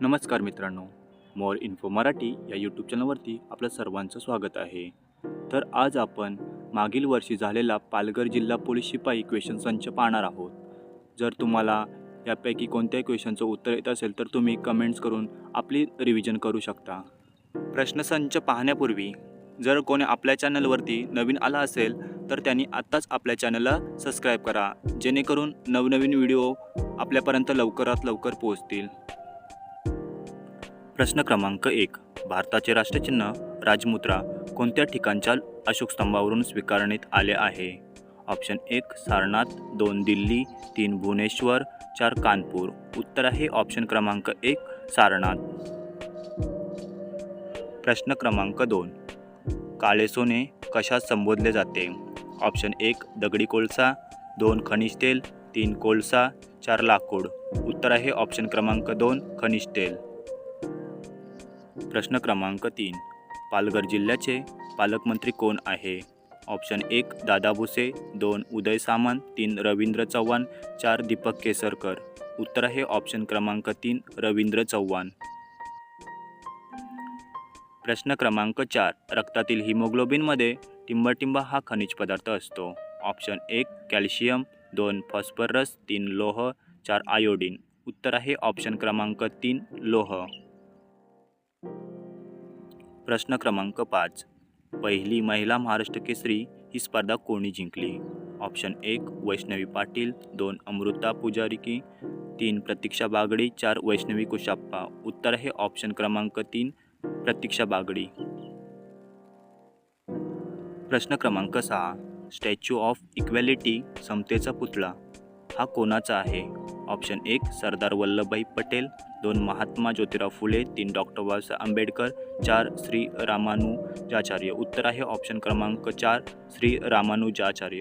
नमस्कार मित्रांनो मोर इन्फो मराठी या यूट्यूब चॅनलवरती आपलं सर्वांचं स्वागत आहे. तर आज आपण मागील वर्षी झालेला पालघर जिल्हा पोलीस शिपाई क्वेश्चन संच पाहणार आहोत. जर तुम्हाला यापैकी कोणत्याही क्वेश्चनचं उत्तर येत असेल तर तुम्ही कमेंट्स करून आपली रिव्हिजन करू शकता. प्रश्नसंच पाहण्यापूर्वी जर कोणी आपल्या चॅनलवरती नवीन आला असेल तर त्यांनी आत्ताच आपल्या चॅनलला सबस्क्राईब करा. जेणेकरून नवनवीन व्हिडिओ आपल्यापर्यंत लवकरात लवकर पोहोचतील. प्रश्न क्रमांक एक. भारताचे राष्ट्रचिन्ह राजमुद्रा कोणत्या ठिकाणच्या अशोक स्तंभावरून स्वीकारण्यात आले आहे? ऑप्शन एक सारनाथ दोन दिल्ली तीन भुवनेश्वर चार कानपूर. उत्तर आहे ऑप्शन क्रमांक एक सारनाथ. प्रश्न क्रमांक दोन. काळे सोने कशात संबोधले जाते? ऑप्शन एक दगडी कोळसा दोन खनिज तेल तीन कोळसा चार लाकूड. उत्तर आहे ऑप्शन क्रमांक दोन खनिज तेल. प्रश्न क्रमांक तीन. पालघर जिल्ह्याचे पालकमंत्री कोण आहे? ऑप्शन एक दादा भुसे. दोन उदय सामंत. तीन रवींद्र चव्हाण. चार दीपक केसरकर. उत्तर आहे ऑप्शन क्रमांक तीन रवींद्र चव्हाण. प्रश्न क्रमांक चार रक्तातील हिमोग्लोबिनमध्ये टिंबटिंब हा खनिज पदार्थ असतो. ऑप्शन एक कॅल्शियम. दोन फॉस्फरस. तीन लोह. चार आयोडीन. उत्तर आहे ऑप्शन क्रमांक तीन लोह. प्रश्न क्रमांक पाच. पहिली महिला महाराष्ट्र केसरी ही स्पर्धा कोणी जिंकली? ऑप्शन एक वैष्णवी पाटील दोन अमृता पुजारिकी तीन प्रतीक्षा बागडी चार वैष्णवी कुशाप्पा. उत्तर आहे ऑप्शन क्रमांक तीन प्रतीक्षा बागडी. प्रश्न क्रमांक सहा. स्टॅच्यू ऑफ इक्वॅलिटी समतेचा पुतळा. हा कोणाचा आहे? ऑप्शन एक सरदार वल्लभभाई पटेल दोन महात्मा ज्योतिराव फुले तीन डॉक्टर बाबासाहेब आंबेडकर चार श्री रामानुजाचार्य. उत्तर आहे ऑप्शन क्रमांक चार श्री रामानुजाचार्य.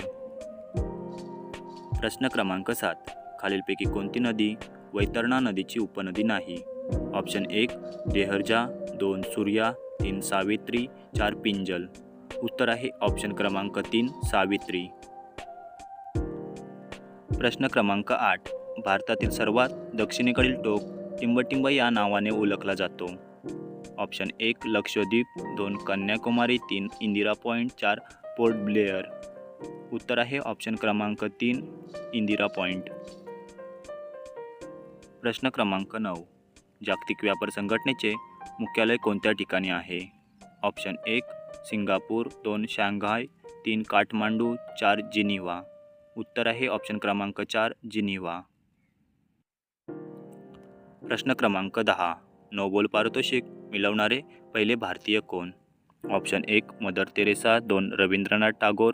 प्रश्न क्रमांक सात. खालीलपैकी कोणती नदी वैतरणा नदीची उपनदी नाही? ऑप्शन एक देहर्जा दोन सूर्या तीन सावित्री चार पिंजल. उत्तर आहे ऑप्शन क्रमांक तीन सावित्री. प्रश्न क्रमांक आठ. भारतातील सर्वात दक्षिणेकडील टोक टिंबटिंब या नावाने ओळखला जातो. ऑप्शन एक लक्षद्वीप. दोन कन्याकुमारी. तीन इंदिरा पॉईंट चार पोर्ट ब्लेअर. उत्तर आहे ऑप्शन क्रमांक तीन इंदिरा पॉईंट प्रश्न क्रमांक नऊ. जागतिक व्यापार संघटनेचे मुख्यालय कोणत्या ठिकाणी आहे? ऑप्शन एक सिंगापूर. दोन शांघाय. तीन काठमांडू. चार जिनिव्हा उत्तर आहे ऑप्शन क्रमांक चार जिनिवा. प्रश्न क्रमांक दहा. नोबेल पारितोषिक मिळवणारे पहिले भारतीय कोण? ऑप्शन एक मदर तेरेसा दोन रवींद्रनाथ टागोर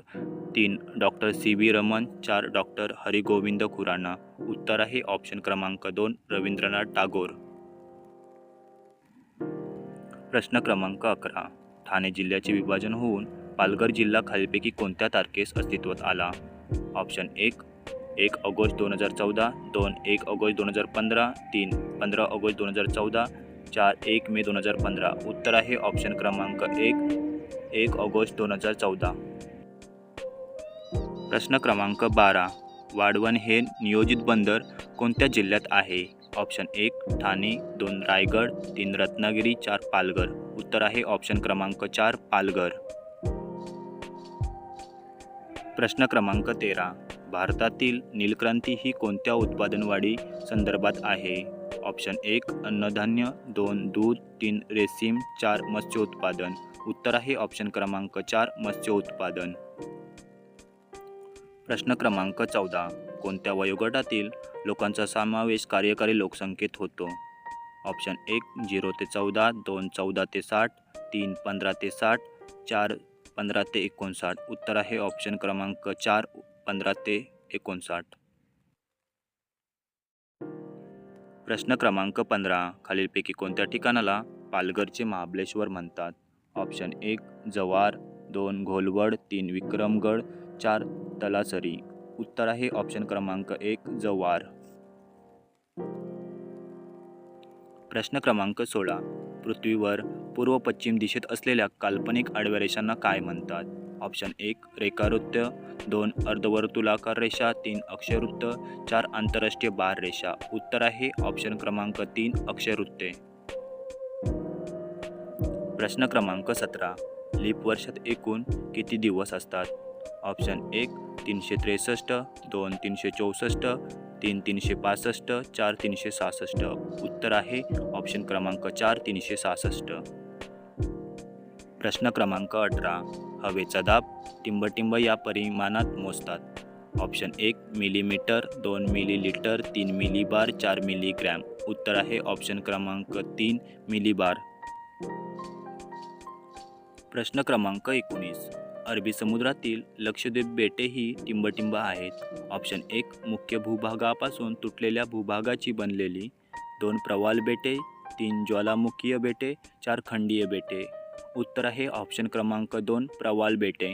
तीन डॉक्टर सी व्ही रमन चार डॉक्टर हरिगोविंद खुराना. उत्तर आहे ऑप्शन क्रमांक दोन रवींद्रनाथ टागोर. प्रश्न क्रमांक अकरा. ठाणे जिल्ह्याचे विभाजन होऊन पालघर जिल्हा खालीलपैकी कोणत्या तारखेस अस्तित्वात आला? ऑप्शन एक एक ऑगस्ट दोन हजार चौदा दोन एक ऑगस्ट दोन हजार पंधरा तीन पंधरा ऑगस्ट दोन हजार चौदा चार एक मे दोन हजार पंधरा. उत्तर आहे ऑप्शन क्रमांक एक एक ऑगस्ट दोन हजार चौदा. प्रश्न क्रमांक बारा. वाढवण हे नियोजित बंदर कोणत्या जिल्ह्यात आहे? ऑप्शन एक ठाणे दोन रायगड तीन रत्नागिरी चार पालघर. उत्तर आहे ऑप्शन क्रमांक चार पालघर. प्रश्न क्रमांक तेरा. भारतातील नीलक्रांती ही कोणत्या उत्पादनवाढी संदर्भात आहे? ऑप्शन एक अन्नधान्य. दोन दूध. तीन रेशीम. चार मत्स्य उत्पादन. उत्तर आहे ऑप्शन क्रमांक चार मत्स्य उत्पादन. प्रश्न क्रमांक चौदा. कोणत्या वयोगटातील लोकांचा समावेश कार्यकारी लोकसंख्येत होतो? ऑप्शन एक झिरो ते चौदा. दोन चौदा ते साठ. तीन पंधरा ते साठ. चार पंधरा ते एकोणसाठ. उत्तर आहे ऑप्शन क्रमांक चार पंधरा ते एकोणसाठ. प्रश्न क्रमांक पंधरा खालीलपैकी कोणत्या ठिकाणाला पालघरचे महाबलेश्वर म्हणतात? ऑप्शन एक जवार दोन घोलवड तीन विक्रमगड चार तलासरी. उत्तर आहे ऑप्शन क्रमांक एक जवार प्रश्न क्रमांक सोळा पृथ्वीवर पूर्व पश्चिम दिशेत असलेल्या काल्पनिक आडव्या रेषांना काय म्हणतात? ऑप्शन एक रेखावृत्त. दोन अर्धवर्तुलाकार रेषा. तीन अक्षवृत्त. चार आंतरराष्ट्रीय बार रेषा. उत्तर आहे ऑप्शन क्रमांक तीन अक्षरवृत्ते प्रश्न क्रमांक सतरा. लीप वर्षात एकूण किती दिवस असतात? ऑप्शन एक तीनशे त्रेसष्ट. दोन तीनशे चौसष्ट. तीन तीनशे पासष्ट. चार तीनशे सहासष्ट. उत्तर आहे ऑप्शन क्रमांक चार तीनशे सहासष्ट. प्रश्न क्रमांक अठरा. हवेचा दाब टिंबटिंब या परिमाणात मोजतात. ऑप्शन एक मिलीमीटर दोन मिलीलिटर तीन मिलीबार चार मिलीग्रॅम. उत्तर आहे ऑप्शन क्रमांक तीन मिलीबार. प्रश्न क्रमांक एकोणीस. अरबी समुद्रातील लक्षद्वीप बेटे ही टिंबटिंब आहेत. ऑप्शन एक मुख्य भूभागापासून तुटलेल्या भूभागाची बनलेली दोन प्रवाल बेटे तीन ज्वालामुखीय बेटे चार खंडीय बेटे. उत्तर आहे ऑप्शन क्रमांक दोन प्रवाल बेटे.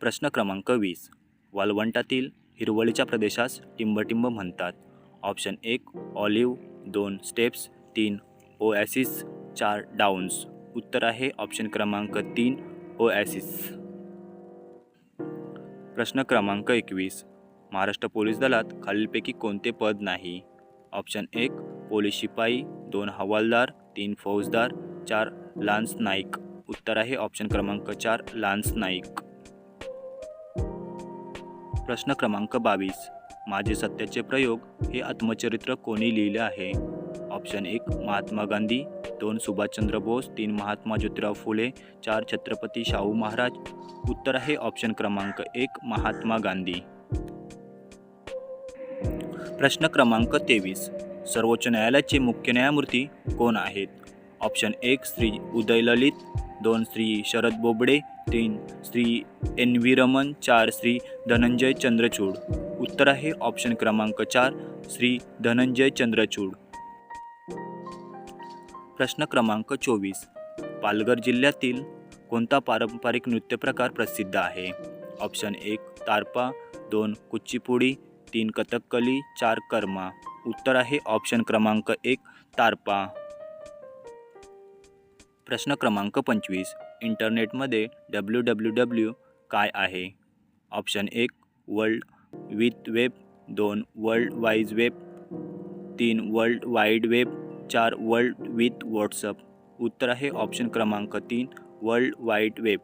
प्रश्न क्रमांक वीस. वालवंटातील हिरवळीच्या प्रदेशास टिंबटिंब म्हणतात. ऑप्शन एक ऑलिव्ह. दोन स्टेप्स. तीन ओॲसिस चार डाउन्स उत्तर आहे ऑप्शन क्रमांक तीन ओॲसिस प्रश्न क्रमांक एकवीस. महाराष्ट्र पोलीस दलात खालीलपैकी कोणते पद नाही? ऑप्शन एक पोलीस शिपाई. दोन हवालदार. तीन फौजदार चार लान्स नाईक. उत्तर आहे ऑप्शन क्रमांक चार लान्स नाईक. प्रश्न क्रमांक बावीस. माझे सत्याचे प्रयोग हे आत्मचरित्र कोणी लिहिले आहे? ऑप्शन एक महात्मा गांधी. दोन सुभाषचंद्र बोस. तीन महात्मा ज्योतिराव फुले. चार छत्रपती शाहू महाराज. उत्तर आहे ऑप्शन क्रमांक एक महात्मा गांधी. प्रश्न क्रमांक तेवीस. सर्वोच्च न्यायालयाचे मुख्य न्यायमूर्ती कोण आहेत? ऑप्शन एक श्री उदय ललित दोन श्री शरद बोबडे तीन श्री एन व्ही रमन चार श्री धनंजय चंद्रचूड. उत्तर आहे ऑप्शन क्रमांक चार श्री धनंजय चंद्रचूड. प्रश्न क्रमांक चोवीस. पालघर जिल्ह्यातील कोणता पारंपरिक नृत्यप्रकार प्रसिद्ध आहे? ऑप्शन एक तारपा दोन कुच्चीपुडी तीन कथकली चार कर्मा. उत्तर आहे ऑप्शन क्रमांक एक तारपा. प्रश्न क्रमांक पंचवीस. इंटरनेटमध्ये डब्ल्यू डब्ल्यू डब्ल्यू काय आहे? ऑप्शन एक वर्ल्ड विथ वेब दोन वर्ल्ड वाईज वेब तीन वर्ल्ड वाईड वेब चार वर्ल्ड विथ व्हॉट्सअप उत्तर आहे ऑप्शन क्रमांक तीन वर्ल्ड वाईड वेब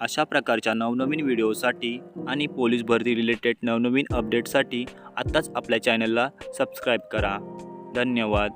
अशा प्रकारच्या नवनवीन व्हिडिओसाठी आणि पोलीस भरती रिलेटेड नवनवीन अपडेटसाठी आत्ताच आपल्या चॅनलला सबस्क्राईब करा. धन्यवाद.